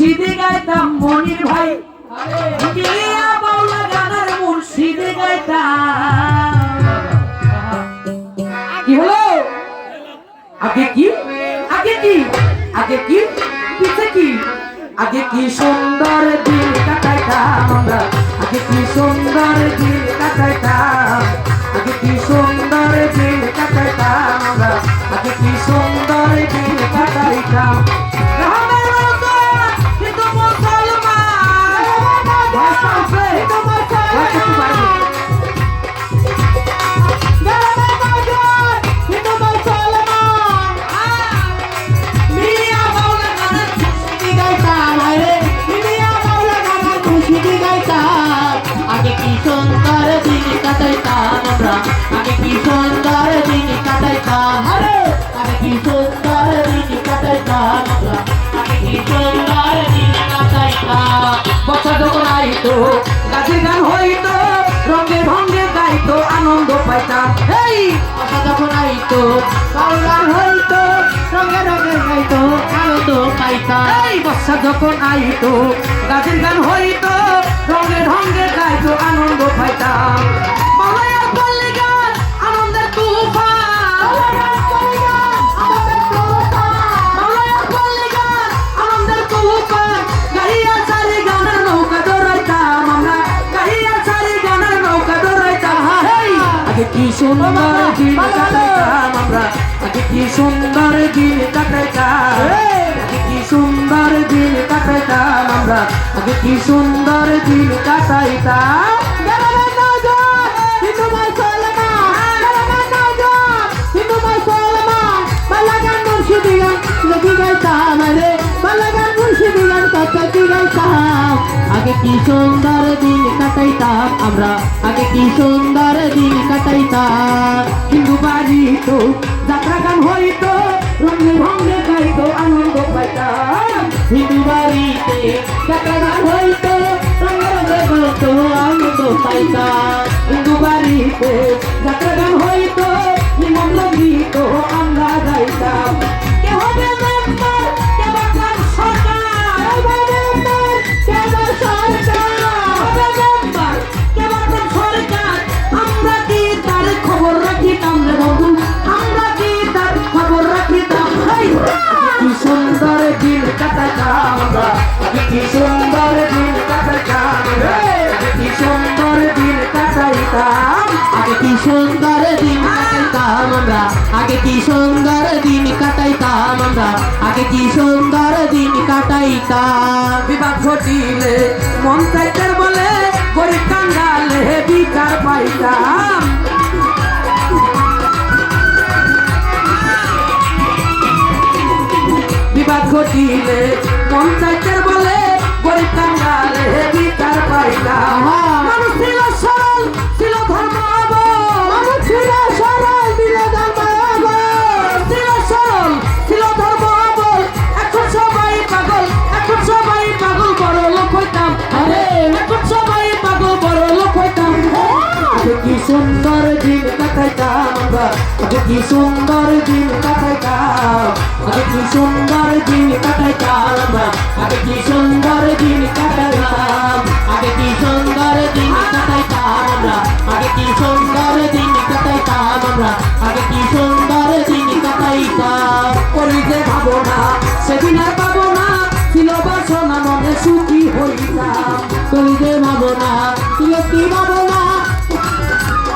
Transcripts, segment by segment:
মুর্শিদে গাইতাম মনির ভাই। গিয়া বাউলা গানের মুর্শিদে গাইতাম। কি হলো? আগে কি? আগে কি? আগে কি? পিছে কি? আগে কি সুন্দর দিন কাটাইতাম আমরা? আগে কি সুন্দর দিন কাটাইতাম? আগে কি সুন্দর দিন কাটাইতাম আমরা? আগে কি সুন্দর দিন কাটাইতাম? সুন্দর দিন কাটাইতাম আমরা। আগে কি সুন্দর দিন কাটাইতাম আগে কি সুন্দর দিন কাটাইতাম আমরা? আগে কি সুন্দর দিন কাটাইতাম বর্ষা যখন আইতো গাছের গান হইতো, রঙে ভঙ্গে গাইতো, আনন্দ পাইতাম। এই কথা যখন আইতো, বাউলার গাইতো আনন্দ পাইতাম বর্ষা যখন আইতো? গাছের গান হইতো রঙে ঢঙ্গে গাইতো আনন্দ পাইতাম। কি সুন্দর দিন কাটাইতাম আমরা। কি সুন্দর দিন কাটাইতাম। সুন্দর দিন কাটাইতাম আমরা। আগে কি সুন্দর দিন কাটাইতাম? আগে কি সুন্দর দিন কাটাইতাম আমরা। আগে কি সুন্দর দিন কাটাইতাম? হিন্দু বাড়ি তো যাত্রা গান হইতো রঙে ভঙ্গে পাইতাম হিন্দু বাড়িতে গান হইতো রঙে রঙে তো আনন্দ পাইতাম। হিন্দু বাড়িতে কি সুন্দর দিন কাটাইতাম কি সুন্দর দিন কাটাইতাম। আগে কি সুন্দর দিন কাটাইতাম আমরা। আগে কি সুন্দর দিন কাটাইতাম আমরা। আগে কি সুন্দর দিন কাটাইতাম। বিবাদ ঘটিলে মন চাইতের বলে গরিব কাঙ্গালে বিচার পাইতাম। বিবাদ ঘটিলে মন বিচার পাইতাম মানুষ ছিল সরল ছিল ধর্ম মানুষ ছিল সরল ছিল ধর্ম ছিল সরল ছিল ধর্ম অবল এখন সবাই পাগল এখন সবাই পাগল বড় লোক হইতাম। আরে। এখন সবাই পাগল বড় লোক হইতাম। কি সুন্দর আগে কি সুন্দর দিন কাটাইতাম আগে কি সুন্দর দিন কাটাইতাম, আগে কি সুন্দর দিন কাটাইতাম, আগে কি সুন্দর দিন কাটাইতাম আমরা আগে কি সুন্দর দিন কাটাইতাম আমরা আগে কি সুন্দর দিন কাটাইতাম। করিতে ভাবনা, সেদিন আর পাবো না ছিল বাসনা, মনে সুখী হইতাম। করিতে ভাবনা বিরক্তি ভাবনা,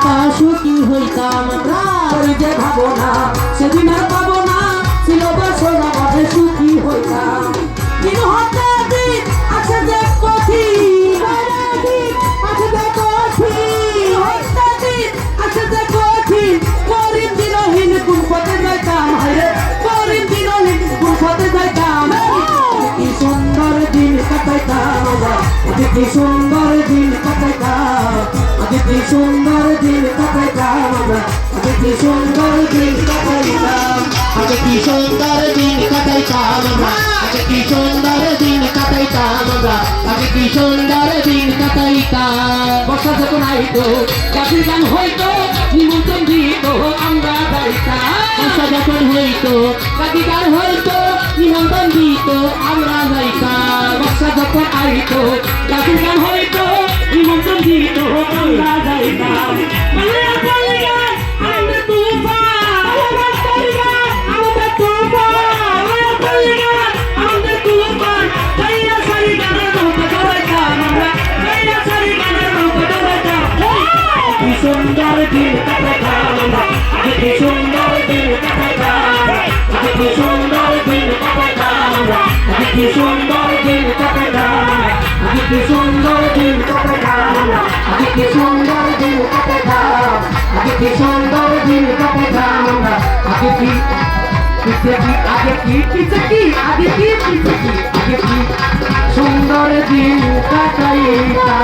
তা সুখী হইতাম আমরা। করিতে ভাবনা, সেদিন আর পাবো না ছিল বাসনা মনে সুখী হইতাম দিন হতে দিন আছে যে কঠিন, আছে যে কঠিন। হতে দিন আছে যে কঠিন, করিম দিনহীন কোন পথে যাইতাম হায়রে করিম দিনহীন কোন সুন্দর দিন কাটাইতাম কি সুন্দর দিন কাটাইতাম। আগে কি সুন্দর দিন কাটাইতাম আগে কি সুন্দর দিন কাটাইতাম আমরা? আগে কি সুন্দর দিন কাটাইতাম আমরা? আগে কি সুন্দর দিন কাটাইতাম? বর্ষা যখন আইতো, গাছের গান হইতো, নিমন্ত্রণ দিত আমরা গাইতাম। আশা যখন হইতো কাদিগার হইতো, নিমন্ত্রণ দিত আমরা যাইতাম বর্ষা যখন আইতো জাদুর গান হইতো, নিমন্ত্রণ দিত আমরা যাইতাম কি সুন্দর দিন কাটালা আজ কি সুন্দর দিন কাটালা আজ কি সুন্দর দিন কাটালা আজ কি সুন্দর দিন কাটালা আজ কি সুন্দর দিন কাটালা আজ কি পিছে কি আগে কি পিছে কি আগে কি কি আগে কি সুন্দর দিন কাটাইতা।